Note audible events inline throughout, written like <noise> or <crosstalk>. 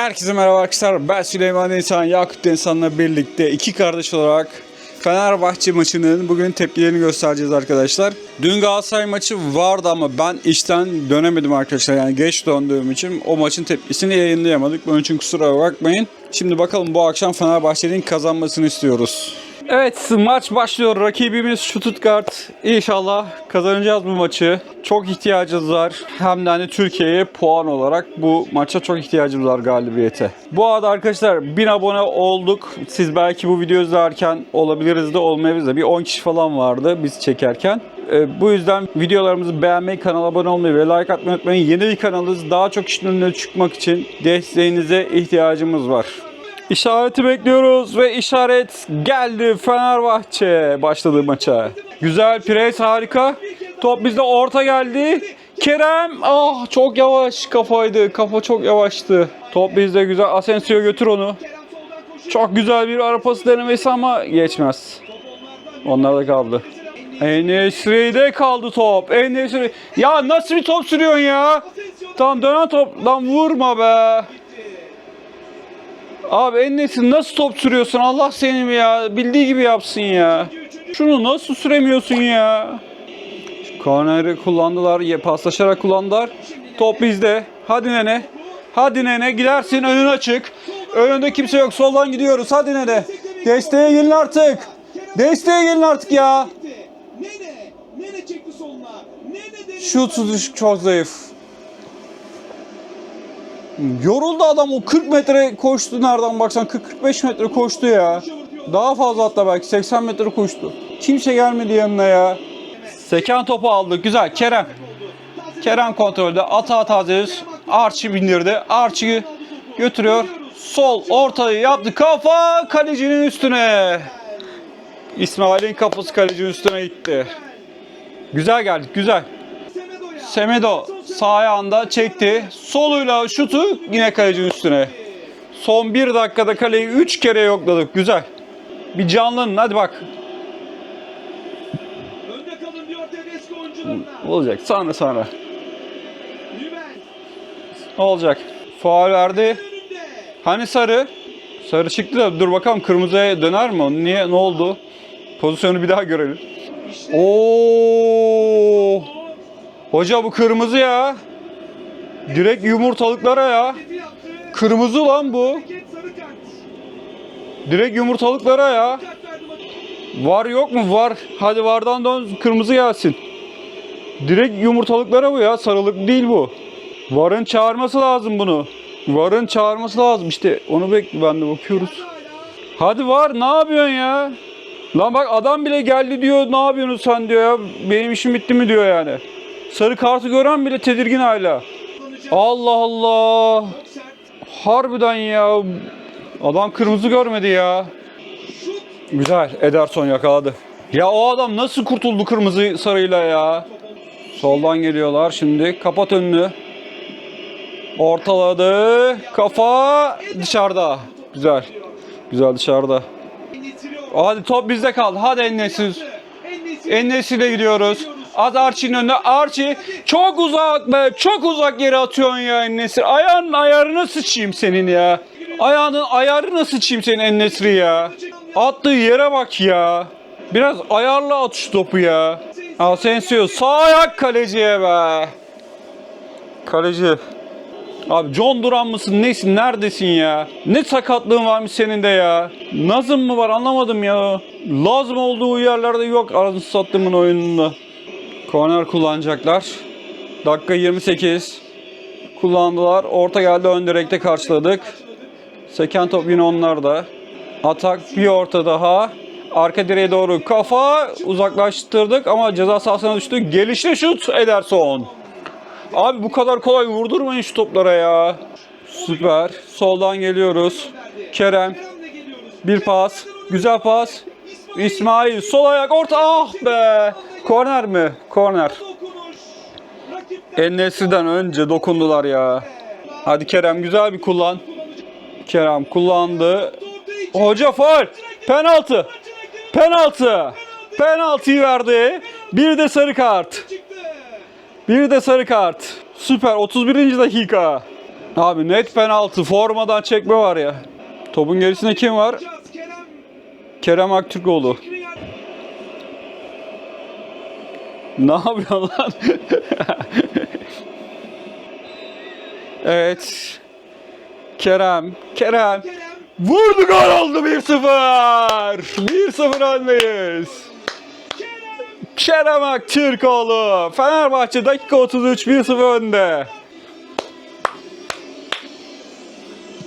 Herkese merhaba arkadaşlar. Ben Süleyman İnsan, Yakut İnsan'la birlikte iki kardeş olarak Fenerbahçe maçının bugün tepkilerini göstereceğiz arkadaşlar. Dün Galatasaray maçı vardı ama ben işten dönemedim arkadaşlar. Yani geç döndüğüm için o maçın tepkisini yayınlayamadık. Bunun için kusura bakmayın. Şimdi bakalım bu akşam Fenerbahçe'nin kazanmasını istiyoruz. Evet maç başlıyor. Rakibimiz Stuttgart. İnşallah kazanacağız bu maçı. Çok ihtiyacımız var. Hem de hani Türkiye'ye puan olarak bu maça çok ihtiyacımız var galibiyete. Bu arada arkadaşlar 1000 abone olduk. Siz belki bu videoyu izlerken olabiliriz de olmayabiliriz de. Bir 10 kişi falan vardı biz çekerken. Ee, bu yüzden videolarımızı beğenmeyi, kanala abone olmayı ve like atmayı unutmayın. Yeni bir kanalız. Daha çok kişinin önüne çıkmak için desteğinize ihtiyacımız var. İşareti bekliyoruz ve işaret geldi Fenerbahçe başladığı maça. Güzel pres harika. Top bizde orta geldi. Kerem ah çok yavaş kafaydı. Kafa çok yavaştı. Top bizde güzel. Asensio götür onu. Çok güzel bir ara pası denemesi ama geçmez. Onlar da kaldı. Enesri'de kaldı top. Enesri. Ya nasıl bir top sürüyorsun ya? Tamam dönen top. Lan vurma be. Abi Enes'i nasıl top sürüyorsun Allah seni mi ya? Bildiği gibi yapsın ya. Şunu nasıl süremiyorsun ya? Korneri kullandılar, paslaşarak kullandılar. Top bizde. Hadi nene. Hadi nene gidersin önün açık. Önünde kimse yok. Soldan gidiyoruz. Hadi nene. Desteğe gelin artık. Desteğe gelin artık ya. Nene, Nene çekti soluna. Nene de Şut tutuş çok zayıf. Yoruldu adam o 40 metre koştu nereden baksan 40-45 metre koştu ya. Daha fazla hatta belki 80 metre koştu. Kimse gelmedi yanına ya. Seken topu aldı güzel Kerem. Kerem kontrolde ata tazeliz. Archie bindirdi. Archie götürüyor. Sol ortayı yaptı. Kafa kalecinin üstüne. İsmail'in kafası kalecinin üstüne gitti. Güzel geldik güzel. Semedo sağ ayağında çekti. Soluyla şutu yine kalecinin üstüne. Son bir dakikada kaleyi 3 kere yokladık. Güzel. Bir canlanın hadi bak. Önde kalın diyor Tedesco oyuncularına. Olacak sonra sonra. Nümen. Olacak. Faul verdi. Hani sarı? Sarı çıktı da dur bakalım kırmızıya döner mi? Niye? Ne oldu? Pozisyonu bir daha görelim. Oo! Hoca bu kırmızı ya. Direkt yumurtalıklara ya. Kırmızı lan bu. Direkt yumurtalıklara ya. Var yok mu? Var. Hadi vardan dön kırmızı gelsin. Direkt yumurtalıklara bu ya. Sarılık değil bu. Varın çağırması lazım bunu. Varın çağırması lazım işte. Onu bekle ben de bakıyoruz. Hadi var ne yapıyorsun ya? Lan bak adam bile geldi diyor ne yapıyorsun sen diyor ya. Benim işim bitti mi diyor yani. Sarı kartı gören bile tedirgin hala. Allah Allah. Harbiden ya. Adam kırmızı görmedi ya. Güzel. Ederson yakaladı. Ya o adam nasıl kurtuldu kırmızı sarıyla ya? Soldan geliyorlar şimdi. Kapat önünü. Ortaladı. Kafa dışarıda. Güzel. Güzel dışarıda. Hadi top bizde kaldı. Hadi Ennesiz. Ennesi'yle gidiyoruz. At Archie'nin önüne. Archie çok uzak be. Çok uzak yere atıyorsun ya Ennesi. Ayağının ayarını sıçayım senin ya. Ayağının ayarını sıçayım senin Ennesri ya. Attığı yere bak ya. Biraz ayarla at şu topu ya. Asensio sağ ayak kaleciye be. Kaleci. Abi John Duran mısın nesin neredesin ya? Ne sakatlığın varmış senin de ya? Nazım mı var anlamadım ya. Lazım olduğu yerlerde yok arasını sattığımın oyununda. Korner kullanacaklar. Dakika 28. Kullandılar. Orta geldi ön direkte karşıladık. Seken top yine onlarda. Atak bir orta daha. Arka direğe doğru kafa uzaklaştırdık ama ceza sahasına düştü. Gelişli şut Ederson. Abi bu kadar kolay vurdurmayın şu toplara ya. Süper. Soldan geliyoruz. Kerem. Bir pas. Güzel pas. İsmail. Sol ayak orta. Ah be. Korner mi? Korner. Ennesi'den önce dokundular ya. Hadi Kerem güzel bir kullan. Kerem kullandı. Hoca faul. Penaltı. Penaltı. Penaltıyı verdi. Bir de sarı kart. Bir de sarı kart. Süper 31. dakika. Abi net penaltı. Formadan çekme var ya. Topun gerisinde kim var? Kerem Aktürkoğlu. <laughs> Ne yapıyorsun lan? evet. Kerem. Kerem. Vurdu gol oldu 1-0. 1-0 öndeyiz. Kerem Aktürkoğlu. Fenerbahçe dakika 33 1-0 önde.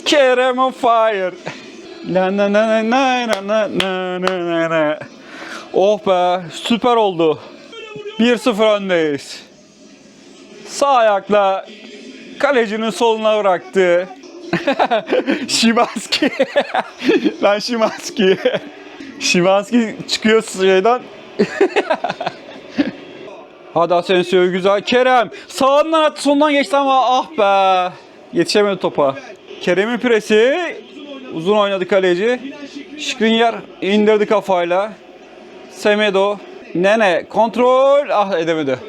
Kerem on fire. Na na na na na na na na na. Oh be süper oldu. 1-0 öndeyiz. Sağ ayakla kalecinin soluna bıraktı. <laughs> Şimanski. <laughs> Lan Şimanski. <laughs> Şimanski çıkıyor şeyden. Hadi Asensio güzel. Kerem sağından attı sondan geçti ama ah be. Yetişemedi topa. Kerem'in presi. Uzun oynadı kaleci. Skriniar indirdi kafayla. Semedo. Nene kontrol. Ah edemedi.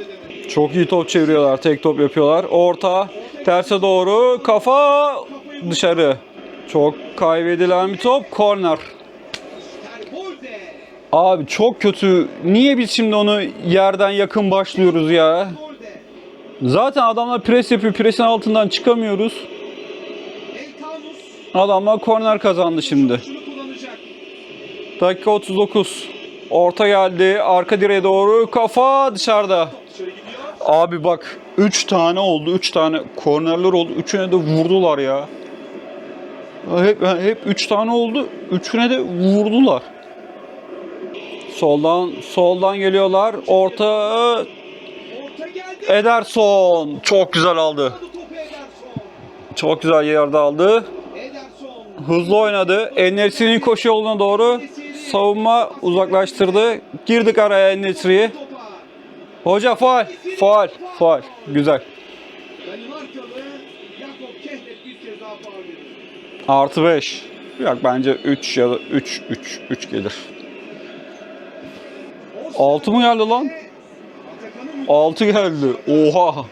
Çok iyi top çeviriyorlar. Tek top yapıyorlar. Orta. Terse doğru. Kafa dışarı. Çok kaybedilen bir top. Terbolde. Abi çok kötü. Niye biz şimdi onu yerden yakın başlıyoruz ya? Zaten adamlar pres yapıyor. Presin altından çıkamıyoruz. Adamlar korner kazandı şimdi. Dakika 39. Orta geldi. Arka direğe doğru. Kafa dışarıda. Abi bak 3 tane oldu. 3 tane kornerler oldu. Üçüne de vurdular ya. Hep hep 3 tane oldu. Üçüne de vurdular. Soldan soldan geliyorlar. Orta. Ederson çok güzel aldı. Çok güzel yerde aldı. Hızlı oynadı. Enes'in koşu yoluna doğru savunma uzaklaştırdı. Girdik araya Enes'i'yi. Topa. Hoca faal. Faal. Faal. Güzel. Artı 5. Yok bence 3 ya da 3 3 3 gelir. 6 mı geldi lan? Atakan'ın 6 geldi. Oha.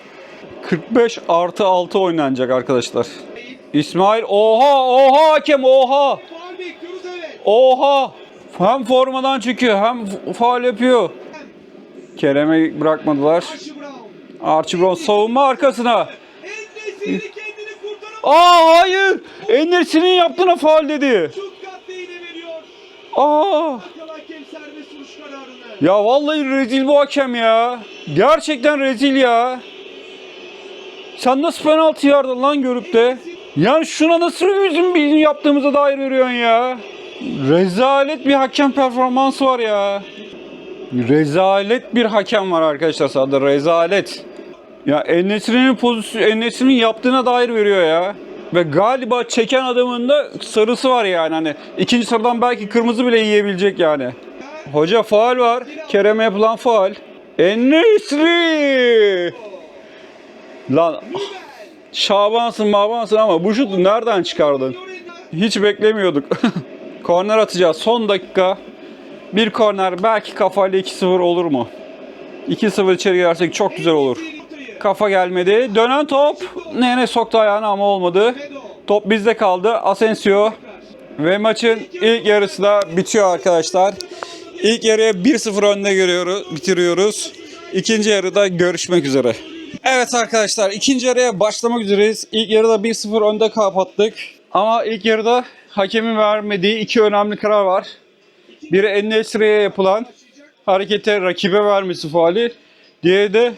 45 artı 6 oynanacak arkadaşlar. İsmail oha oha hakem oha. Oha. Hem formadan çıkıyor hem faal yapıyor. Kerem'e bırakmadılar. Archie Brown. Savunma arkasına. Aa hayır. Enes'in yaptığına faal dedi. Aa. Ya vallahi rezil bu hakem ya. Gerçekten rezil ya. Sen nasıl penaltı yardın lan görüp de? Yani şuna nasıl bizim bizim yaptığımıza dair veriyorsun ya? Rezalet bir hakem performansı var ya. Rezalet bir hakem var arkadaşlar sahada rezalet. Ya Enesri'nin pozisyonu Enesri'nin yaptığına dair veriyor ya. Ve galiba çeken adamın da sarısı var yani hani ikinci sıradan belki kırmızı bile yiyebilecek yani. Hoca faal var. Kerem'e yapılan faal. Enesri! Lan Şabansın mabansın ama bu şutu nereden çıkardın? Hiç beklemiyorduk. <laughs> korner atacağız. Son dakika. Bir korner belki kafayla 2-0 olur mu? 2-0 içeri girersek çok güzel olur. Kafa gelmedi. Dönen top. Nene soktu ayağını ama olmadı. Top bizde kaldı. Asensio. Ve maçın ilk yarısı da bitiyor arkadaşlar. İlk yarıya 1-0 önde görüyoruz, bitiriyoruz. İkinci yarıda görüşmek üzere. Evet arkadaşlar ikinci yarıya başlamak üzereyiz. İlk yarıda 1-0 önde kapattık. Ama ilk yarıda hakemin vermediği iki önemli karar var. Biri Enesri'ye yapılan harekete rakibe vermesi faali. Diğeri de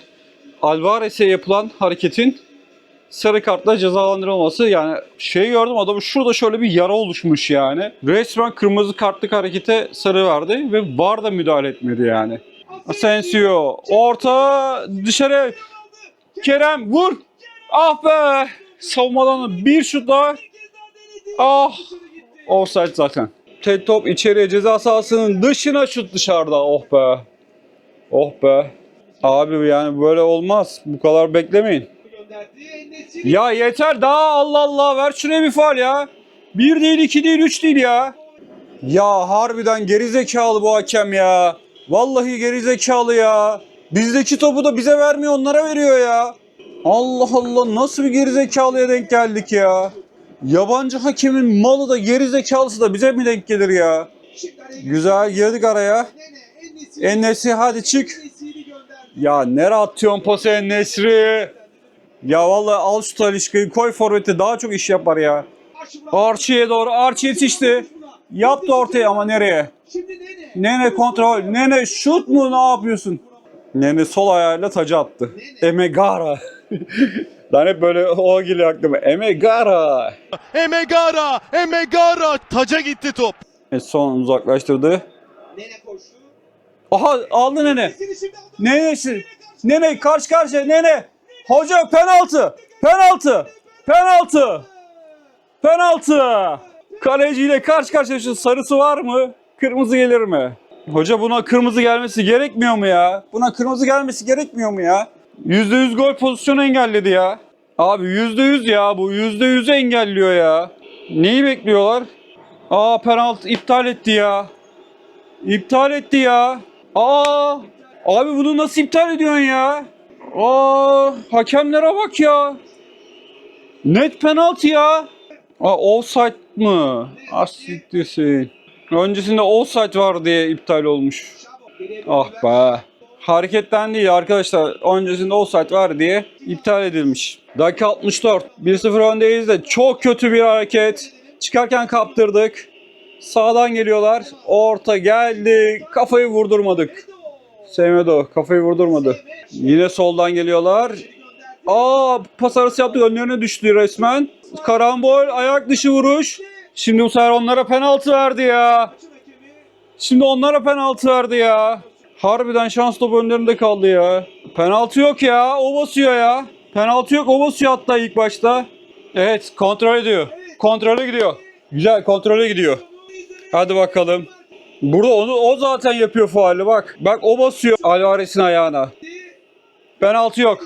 Alvarez'e yapılan hareketin sarı kartla cezalandırılması. Yani şey gördüm adamın şurada şöyle bir yara oluşmuş yani. Resmen kırmızı kartlık harekete sarı verdi ve VAR da müdahale etmedi yani. Asensio orta dışarı Kerem vur. Ah be. Savunmadan bir şut daha. Ah. Offside zaten. Ted top içeriye ceza sahasının dışına şut dışarıda. Oh be. Oh be. Abi yani böyle olmaz. Bu kadar beklemeyin. Ya yeter daha Allah Allah ver şuraya bir faal ya. Bir değil iki değil üç değil ya. Ya harbiden gerizekalı bu hakem ya. Vallahi gerizekalı ya. Bizdeki topu da bize vermiyor onlara veriyor ya. Allah Allah nasıl bir gerizekalıya denk geldik ya? Yabancı hakemin malı da gerizekalısı da bize mi denk gelir ya? Güzel girdik araya. Ennesi hadi çık. Ya nere atıyorsun pası Ennesri? Ya vallahi al şu talişkayı koy forvete daha çok iş yapar ya. Archie'ye doğru Archie yetişti. Yaptı ortaya ama nereye? Nene. Kontrol. Nene şut mu ne yapıyorsun? Nene sol ayağıyla tacı attı. Emegara. <laughs> Lan hep böyle <laughs> o geliyor aklıma. Emegara. Emegara, Emegara taca gitti top. E son uzaklaştırdı. Nene koştu. Aha aldı Nene. Nenesi. Nene karşı karşıya Nene. Hoca penaltı. Penaltı. Penaltı. Penaltı. Kaleciyle karşı karşıya şu sarısı var mı? Kırmızı gelir mi? Hoca buna kırmızı gelmesi gerekmiyor mu ya? Buna kırmızı gelmesi gerekmiyor mu ya? %100 gol pozisyonu engelledi ya. Abi %100 ya bu %100'ü engelliyor ya. Neyi bekliyorlar? Aa penaltı iptal etti ya. İptal etti ya. Aa! Abi bunu nasıl iptal ediyorsun ya? Aa! Hakemlere bak ya. Net penaltı ya. Aa offside mı? Asitlisin. Öncesinde offside var diye iptal olmuş. Ah be. Hareketten değil arkadaşlar. Öncesinde offside var diye iptal edilmiş. Dakika 64. 1-0 öndeyiz de çok kötü bir hareket. Çıkarken kaptırdık. Sağdan geliyorlar. Orta geldi. Kafayı vurdurmadık. Semedo kafayı vurdurmadı. Yine soldan geliyorlar. Aa pas arası yaptık önlerine düştü resmen. Karambol ayak dışı vuruş. Şimdi bu sefer onlara penaltı verdi ya. Şimdi onlara penaltı verdi ya. Harbiden şans topu önlerinde kaldı ya. Penaltı yok ya. O basıyor ya. Penaltı yok. O basıyor hatta ilk başta. Evet kontrol ediyor. Kontrole gidiyor. Güzel kontrole gidiyor. Hadi bakalım. Burada onu o zaten yapıyor faali bak. Bak o basıyor Alvarez'in ayağına. Penaltı yok.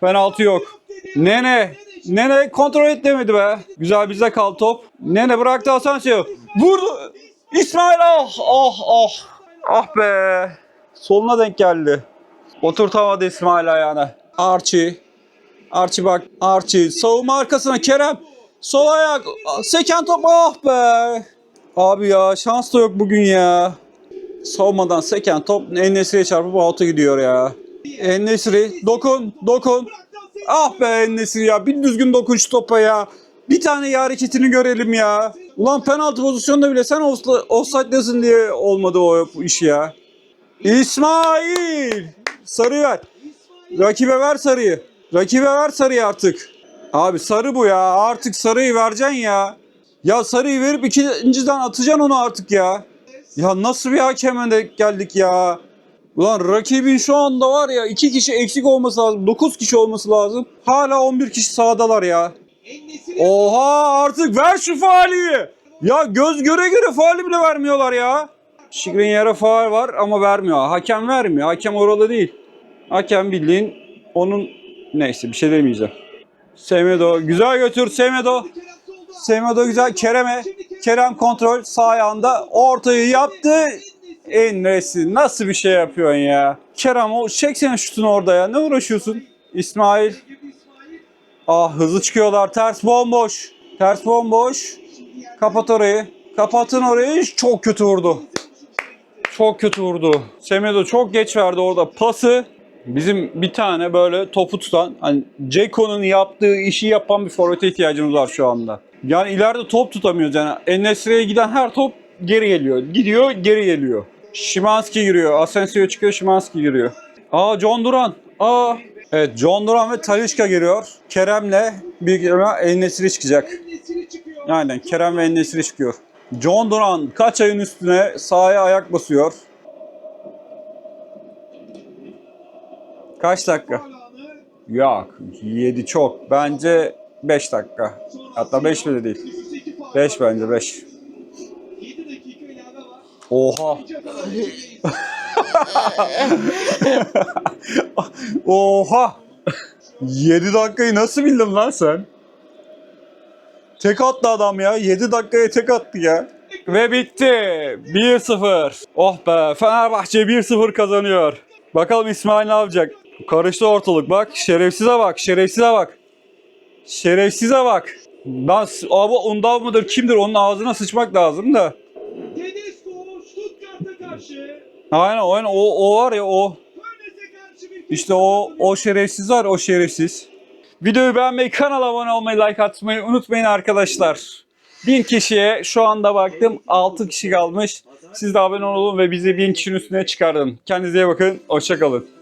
Penaltı yok. Nene. Nene kontrol et demedi be. Güzel bize kaldı top. Nene bıraktı Asensio. Vurdu. İsmail ah ah ah. Ah be. Soluna denk geldi. Oturtamadı İsmail ayağına. Archie. Archie bak. Archie. Savunma arkasına Kerem. Sol ayak. Seken top ah be. Abi ya şans da yok bugün ya. Savunmadan seken top Enesri'ye çarpıp out'a gidiyor ya. Enesri dokun dokun. Ah be Enesri ya bir düzgün dokun topa ya. Bir tane ya hareketini görelim ya. Ulan penaltı pozisyonunda bile sen offs- offside'desin diye olmadı o iş ya. İsmail! Sarı ver. Rakibe ver sarıyı. Rakibe ver sarıyı artık. Abi sarı bu ya. Artık sarıyı vereceksin ya. Ya sarıyı verip ikinciden atacaksın onu artık ya. Ya nasıl bir hakeme denk geldik ya. Ulan rakibin şu anda var ya iki kişi eksik olması lazım. 9 kişi olması lazım. Hala 11 kişi sahadalar ya. Oha artık ver şu faali. Ya göz göre göre faali bile vermiyorlar ya. Şikrin yere faal var ama vermiyor. Hakem vermiyor. Hakem oralı değil. Hakem bildiğin onun neyse bir şey demeyeceğim. Semedo güzel götür Semedo. Semedo güzel Kerem'e. Kerem kontrol sağ ayağında ortayı yaptı. Enresi nasıl bir şey yapıyorsun ya? Kerem o çeksene şutunu orada ya. Ne uğraşıyorsun? İsmail. Ah hızlı çıkıyorlar. Ters bomboş. Ters bomboş. Kapat orayı. Kapatın orayı. Çok kötü vurdu. Çok kötü vurdu. Semedo çok geç verdi orada pası. Bizim bir tane böyle topu tutan, hani Ceko'nun yaptığı işi yapan bir forvete ihtiyacımız var şu anda. Yani ileride top tutamıyoruz yani. Enesre'ye giden her top geri geliyor. Gidiyor, geri geliyor. Şimanski giriyor. Asensio çıkıyor, Şimanski giriyor. Aa John Duran. Aa. Evet John Duran ve Talişka giriyor. Kerem'le bir Enesri çıkacak. Aynen Kerem ve Enesri çıkıyor. John Duran kaç ayın üstüne sahaya ayak basıyor. Kaç dakika? Yok 7 çok. Bence 5 dakika. Hatta 5 bile değil. 5 bence 5. 7 dakika ilave var. Oha. <laughs> Oha. 7 dakikayı nasıl bildin lan sen? Tek attı adam ya. 7 dakikaya tek attı ya. Ve bitti. 1-0. Oh be. Fenerbahçe 1-0 kazanıyor. Bakalım İsmail ne yapacak? Karıştı ortalık bak. Şerefsize bak. Şerefsize bak. Şerefsize bak. Lan abi ondan mıdır kimdir onun ağzına sıçmak lazım da. Aynen aynen o, o var ya o. İşte o o şerefsiz var o şerefsiz. Videoyu beğenmeyi, kanala abone olmayı, like atmayı unutmayın arkadaşlar. 1000 kişiye şu anda baktım 6 kişi kalmış. Siz de abone olun ve bizi 1000 kişinin üstüne çıkarın. Kendinize iyi bakın. Hoşçakalın.